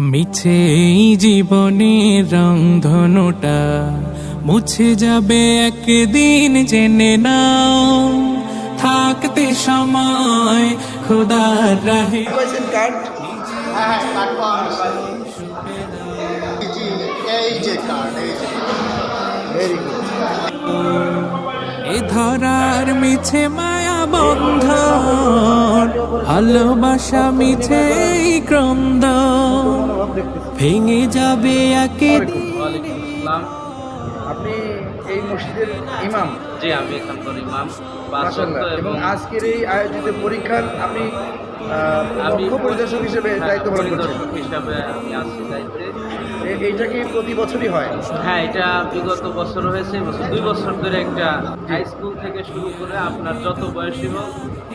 মিছে এই জীবনের রংধনুটা মুছে যাবে একদিন জেনে নাও। থাকতে সময় খোদার রাহে। এ ধরার মিছে মায়া বন্ধ ভালোবাসা মিছে ক্রন্দ ভেঙে যাবে ইসলাম আপনি এই মসজিদের ইমাম? জি আমি এখানকার ইমাম। এবং আজকের এই আয়োজিত পরীক্ষার আপনি আমি মুখ্য পরিদর্শক হিসেবে দায়িত্ব পালন করছেন। পরিদর্শক হিসাবে আমি আছি দায়িত্বে। এইটা কি প্রতি বছরই হয়? হ্যাঁ এটা বিগত বছর হয়েছে। দুই বছর ধরে একটা হাই স্কুল থেকে শুরু করে আপনার যত বয়সী হোক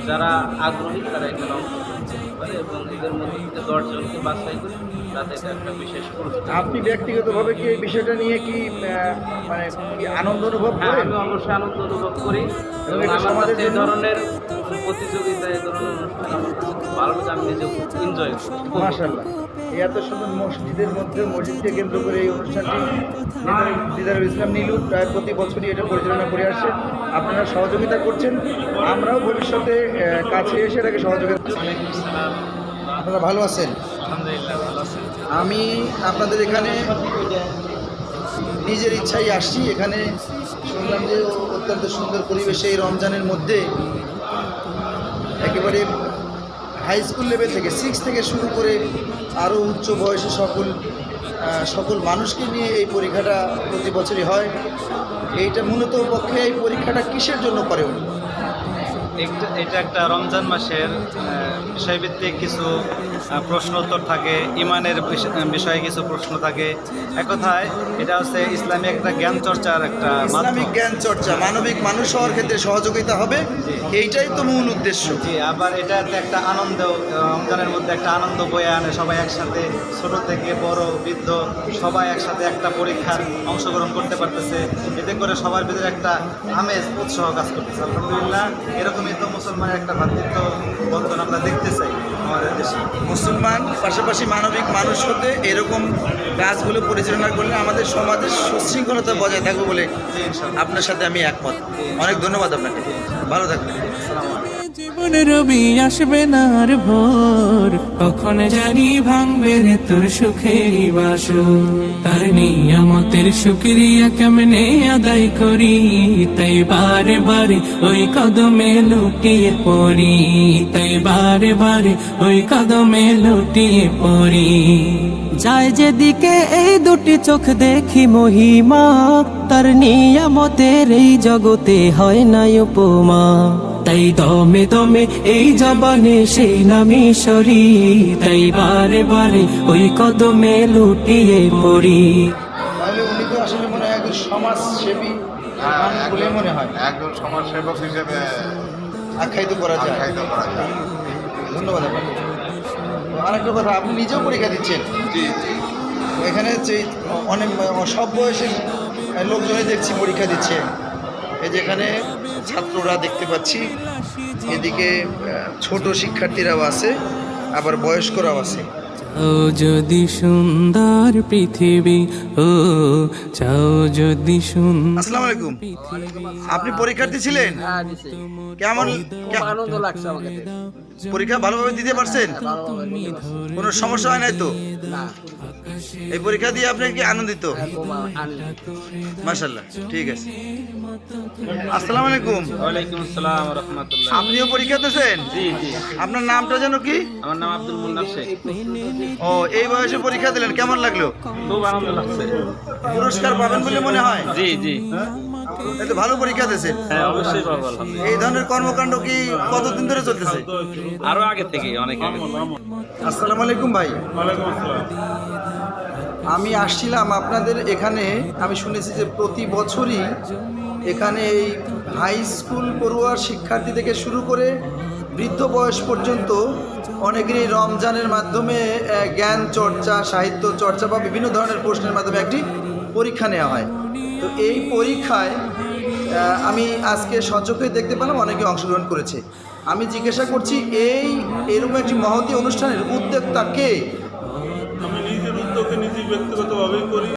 যারা আগ্রহী তারা এখানে অংশগ্রহণ পারে এবং এদের মধ্যে দশজনকে বাছাই করে তাতে এটা একটা বিশেষ পুরস্কার। আপনি ব্যক্তিগতভাবে কি এই বিষয়টা নিয়ে কি মানে আনন্দ অনুভব হ্যাঁ করেন? আমি অবশ্যই আনন্দ অনুভব করি। এবং আমার কাছে এই ধরনের প্রতিযোগিতা এই ধরনের অনুষ্ঠান আমার কাছে খুব ভালো লাগে আমি নিজে এনজয় করি। মাশাআল্লাহ। এই এত সুন্দর মসজিদের মধ্যে মসজিদকে কেন্দ্র করে এই অনুষ্ঠানটি দিদার- দিদারুল ইসলাম নীলু প্রায় প্রতি বছরই এটা পরিচালনা করে আসছে। আপনারা সহযোগিতা করছেন। আমরাও ভবিষ্যতে কাছে এসে এটাকে সহযোগিতা আপনারা ভালো আছেন? আলহামদুলিল্লাহ ভালো আছি। আমি আপনাদের এখানে নিজের ইচ্ছাই আসছি। এখানে শুনলাম যে অত্যন্ত সুন্দর পরিবেশে এই রমজানের মধ্যে একেবারে হাই স্কুল লেভেল থেকে সিক্স থেকে শুরু করে আরও উচ্চ বয়সে সকল সকল মানুষকে নিয়ে এই পরীক্ষাটা প্রতি বছরই হয়। এইটা মূলত পক্ষে এই পরীক্ষাটা কিসের জন্য করে এটা একটা রমজান মাসের বিষয়ভিত্তিক কিছু প্রশ্ন উত্তর থাকে ইমানের বিষয়ে কিছু প্রশ্ন থাকে। এক কথায় এটা হচ্ছে ইসলামী একটা জ্ঞান চর্চার একটা ইসলামিক জ্ঞান চর্চা মানবিক মানুষ হওয়ার ক্ষেত্রে সহযোগিতা হবে এইটাই তো মূল উদ্দেশ্য। জি আবার এটাতে একটা আনন্দ রমজানের মধ্যে একটা আনন্দ বয়ে আনে সবাই একসাথে ছোট থেকে বড় বৃদ্ধ সবাই একসাথে একটা পরীক্ষার অংশগ্রহণ করতে পারতেছে। এতে করে সবার ভিতরে একটা আমেজ উৎসাহ কাজ করতেছে। আলহামদুলিল্লাহ এরকমই তো মুসলমানের একটা ভাতৃত্ব বন্ধন আমরা দেখতে চাই আমাদের দেশে। মুসলমান পাশাপাশি মানবিক মানুষ হতে এরকম কাজগুলো পরিচালনা করলে আমাদের সমাজের সুশৃঙ্খলতা বজায় থাকবে বলে আপনার সাথে আমি একমত। অনেক ধন্যবাদ আপনাকে। ভালো থাকবেন। জীবন রবি আসবে না ভোর? কখন জানি ভাঙবে রে তোর সুখের বাস তার নিয়ামতের শুক্রিয়া কেমনে আদায় করি? তাই বারে বারে ওই কদমে লুটিয়ে পড়ি। তাই বারে বারে ওই কদমে লুটিয়ে পড়ি। যায় যেদিকে এই দুটি চোখ দেখি মহিমা, তার নিয়ামতের এই জগতে হয় না উপমা। তাই দমে দমে এই জবানে সেই নামি সরি তাই বারে বারে ওই কদমে লুটিয়ে পড়ি। তাহলে উনি তো আসলে মনে হয় একজন সমাজসেবী বলে মনে হয়। একজন সমাজসেবক হিসেবে আখ্যায়িত করা যায়। আখ্যায়িত করা যায়। ধন্যবাদ আপনাকে। আরেকটা কথা আপনি নিজেও পরীক্ষা দিচ্ছেন? জি জি। এখানে যে অনেক সব বয়সের লোকজনই দেখছি পরীক্ষা দিচ্ছে। এই যেখানে ছাত্ররা দেখতে পাচ্ছি। এদিকে ছোট শিক্ষার্থীরাও আছে আবার বয়স্করাও আছে। ও যদি সুন্দর পৃথিবী ও চাও যদি সুন্দর আসসালামু আলাইকুম। আপনি পরীক্ষার্থী ছিলেন? হ্যাঁ কেমন আনন্দ লাগছে আমাকে পরীক্ষা ভালোভাবে দিতে পারছেন? কোনো সমস্যা হয় নাই তো? এই পরীক্ষা দিয়ে আপনি কি আনন্দিত? আনন্দ মাশাল্লাহ ঠিক আছে। আসসালামু আলাইকুম। ওয়ালাইকুম আসসালাম রহমতুল্লাহ। আপনিও পরীক্ষা দিতেছেন জি জি। আপনার নামটা যেন কি? আমার নাম আব্দুল মুন্নাফ শেখ। ও এই বয়সে পরীক্ষা দিলেন কেমন লাগল? খুব আনন্দ লাগছে। পুরস্কার পাবেন বলে মনে হয়? জি জি। ভালো পরীক্ষা দিয়েছেন হ্যাঁ অবশ্যই পাবো এই ধরনের কর্মকাণ্ড কি কতদিন ধরে চলতেছে? আরও আগে থেকে অনেক আসসালামু আলাইকুম ভাই। আমি আসছিলাম আপনাদের এখানে আমি শুনেছি যে প্রতি বছরই এখানে এই হাই স্কুল পড়ুয়ার শিক্ষার্থী থেকে শুরু করে বৃদ্ধ বয়স পর্যন্ত অনেকেরই রমজানের মাধ্যমে জ্ঞান চর্চা, সাহিত্য চর্চা বা বিভিন্ন ধরনের প্রশ্নের মাধ্যমে একটি পরীক্ষা নেওয়া হয়। তো এই পরীক্ষায় আমি আজকে সচক্ষে দেখতে পেলাম অনেকে অংশগ্রহণ করেছে। আমি জিজ্ঞাসা করছি, এই এরকম একটি মহতী অনুষ্ঠানের উদ্যোক্তা কে? আমি নিজের উদ্যোগে নিজেই ব্যক্তিগতভাবেই করি।